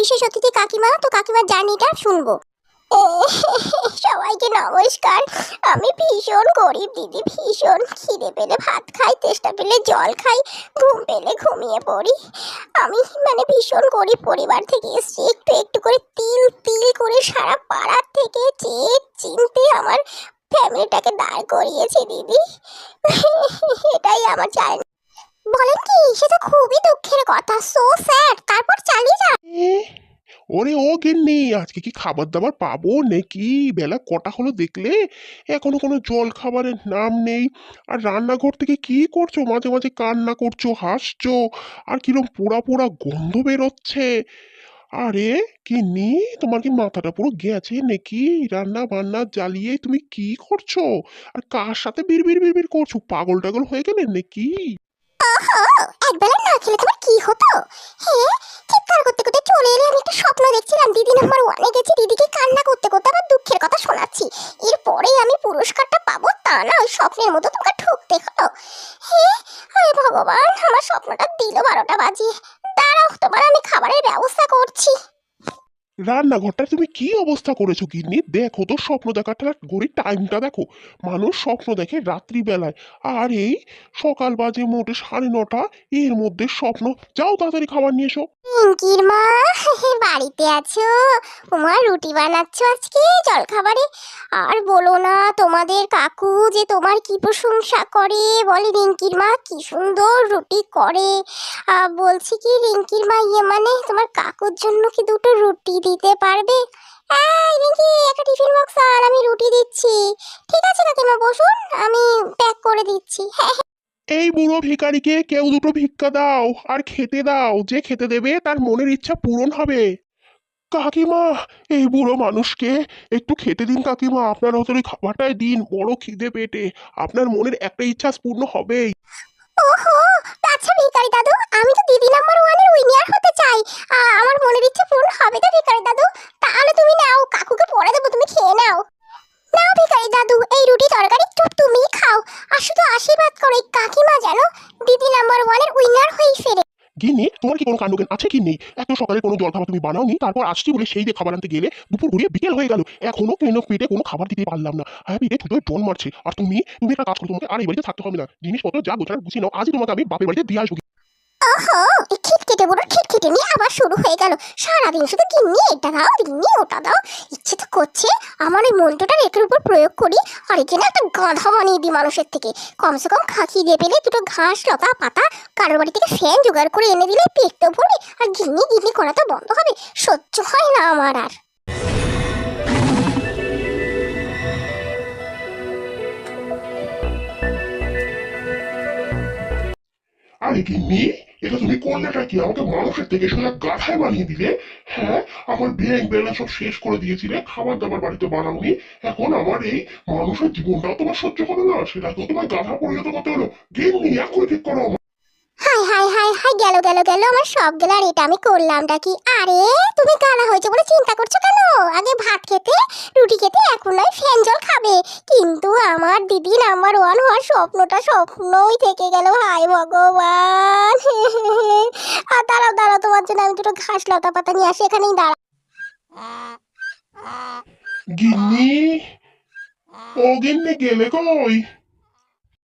বিশেষ অতিথি কাকিমা, তো কাকিমার জার্নিটা শুনব। সবাইকে নমস্কার। আমি ভীষণ গরিব দিদি, ভীষণ খিদে পেলে ভাত খাই, তেষ্টা পেলে জল খাই, ঘুম পেলে ঘুমিয়ে পড়ি। আমি মানে ভীষণ গরিব পরিবার থেকে এসেছি, একটু একটু করে তিল তিল করে সারা পাড়ার থেকে চেয়ে চিনতে আমার ফ্যামিলিটাকে দাঁড় করিয়েছে দিদি। এটাই আমার চ্যালেঞ্জ বলেন কি, সে তো খুবই দুঃখের কথা। সো স্যাড তারপর চালিয়ে ওরে ও গিন্নি, আজকে কি খাবার দাবার পাবো নাকি? বেলা কটা হলো দেখলে? এখনও কোনো জল খাবারের নাম নেই। আর রান্নাঘর থেকে কি করছ? মাঝে মাঝে কান্না করছ, হাসছো। আর কিরম পোড়া পোড়া গন্ধ বেরোচ্ছে। আরে, গিন্নি, তোমার কি মাথাটা পুরো গেছে নাকি? রান্না বান্না জ্বালিয়ে তুমি কি করছ? আর কার সাথে বিড়বিড় বিড়বিড় করছ? পাগল টাগল হয়ে গেলে নাকি? একবেলা না খেলে তোমার কি হতো? হ্যাঁ চিৎকার করতে করতে চলে এলে আমি একটা স্বপ্ন দেখছিলাম। দিদি নাম্বার ওয়ানে গেছি, দিদিকে কান্না করতে করতে আমার দুঃখের কথা শোনাচ্ছি। এরপরেই আমি পুরস্কারটা পাবো তা না, ওই স্বপ্নের মতো তোমাকে ঠকতে হলো। হায় ভগবান, আমার স্বপ্নটা দিল বারোটা বাজিয়ে। দাঁড়াও, তোমার আমি খাবারের ব্যবস্থা করছি। রান্নাঘরটা তুমি কি অবস্থা করেছ, গিন্নি? দেখো তো স্বপ্ন দেখাটা ঘড়ির টাইমটা দেখো। মানুষ স্বপ্ন দেখে রাত্রিবেলায়। আর এই সকাল বাজে মোটে সাড়ে নটা, এর মধ্যে স্বপ্ন। যাও তাড়াতাড়ি খাবার নিয়ে এসো। পিঙ্কির মা, বাড়িতে আছো? তোমার রুটি বানাচ্ছ আজকে? জলখাবারে? আর বলো না, তোমাদের কাকু যে তোমার কি প্রশংসা করে? বলে, রিঙ্কির মা কি সুন্দর রুটি করে। বলছি কি, রিঙ্কির মা ইয়ে মানে তোমার কাকুর জন্য কি দুটো রুটি দিতে পারবে? এই, রিঙ্কি, একটা টিফিন বক্স আর আমি রুটি দিচ্ছি। ঠিক আছে কাকিমা, বসুন, আমি প্যাক করে দিচ্ছি। হ্যাঁ এই বুড়ো ভিখারিকে কেউ দুটো ভিক্ষা দাও, আর খেতে দাও। যে খেতে দেবে, তার মনের ইচ্ছা পূরণ হবে। কাকিমা, এই বুড়ো মানুষকে একটু খেতে দিন কাকিমা। আপনার হয়তো খাবারটাই দিন, বড় খিদে পেটে। আপনার মনের একটা ইচ্ছা পূর্ণ হবেই। ওহো আচ্ছা ভিখারি দাদু, আমি তো দিদি নাম্বার ওয়ানের উইনার হতে চাই। আমার মনের ইচ্ছে পূরণ হবে তো ভিখারি দাদু। তাহলে তুমি নাও, কাকুকে পরে দেবো, তুমি খেয়ে নাও। নাও ভিখারি দাদু, এই রুটি তরকারি তো তুমি খাও। আর শুধু আশীর্বাদ করো এই কাকিমা যেন দিদি নাম্বার ওয়ানের উইনার হয়েই ফেরে। গিন্নি, তোমার কি কোনো কাণ্ডজ্ঞান আছে কি নেই এত সকালে কোনো জল খাবার তুমি বানাওনি, তারপর আসছি বলে সেই দিয়ে খাবার আনতে গেলে দুপুর ঘুরিয়ে বিকেল হয়ে গেল। এখনও কেন পেটে কোনো খাবার দিতে পারলাম না। হ্যাঁ পেটে ছুটোয় জল মারছে। আর তুমি তুমি একটা কাজ করো, তোমাকে আর এই বাড়িতে থাকতে হবে না। জিনিসপত্র যা গোছানো গুছিয়ে নাও, আজই তোমাকে আমি বাপের বাড়িতে দিয়ে আসব। ওহো এই খিটখিটে বুড়ো নিয়ে আবার শুরু হয়ে গেল। সারাদিন শুধু গিন্নি, এটা দাও, গিন্নি, ওটা দাও। ইচ্ছে তো করছে আমার ওই মন্ত্রটার একের উপর প্রয়োগ করি। আর এখানে একটা গাধা বানিয়ে দিই মানুষের থেকে। কমসে কম খাকি দিয়ে পেলে দুটো ঘাস, লতা, পাতা, কারোর বাড়ি থেকে ফ্যান জোগাড় করে এনে দিলে পেট তো ভরে আর গিন্নি গিন্নি করা তো বন্ধ হবে। সহ্য হয় না আমার আর। আরে গিন্নি এটা তুমি করলেটা কি আমাকে মানুষের থেকে সোজা গাধায় বানিয়ে দিলে? হ্যাঁ আমার ব্যাংক ব্যালেন্স সব শেষ করে দিয়েছিলে খাবার দাবার বাড়িতে বানাওনি এখন আমার এই মানুষের জীবনটাও তোমার সহ্য হবে না সেটা সেটাকেও তোমার গাধা পরিণত করতে হলো। গিন্নি এখনই ঠিক করো। হাই হাই হাই হাই গেল গেল গেল আমার সব গেল আর এটা আমি করলামটা কি? আরে, তুমি কানা হয়েছে বলে চিন্তা করছ কেন? আগে ভাত খেতে, রুটি খেতে এখন নয়, ফ্যান জল খাবে। কিন্তু আমার দিদি নাম্বার ওয়ান হওয়ার স্বপ্নটা স্বপ্নই থেকে গেল হাই ভগবান! আর দাঁড়াও দাঁড়াও, তোমার জন্য আমি দুটো ঘাস লতা পাতা নিয়ে আসি, এখানেই দাঁড়া গিন্নি? ও গিন্নি, গেলে কই?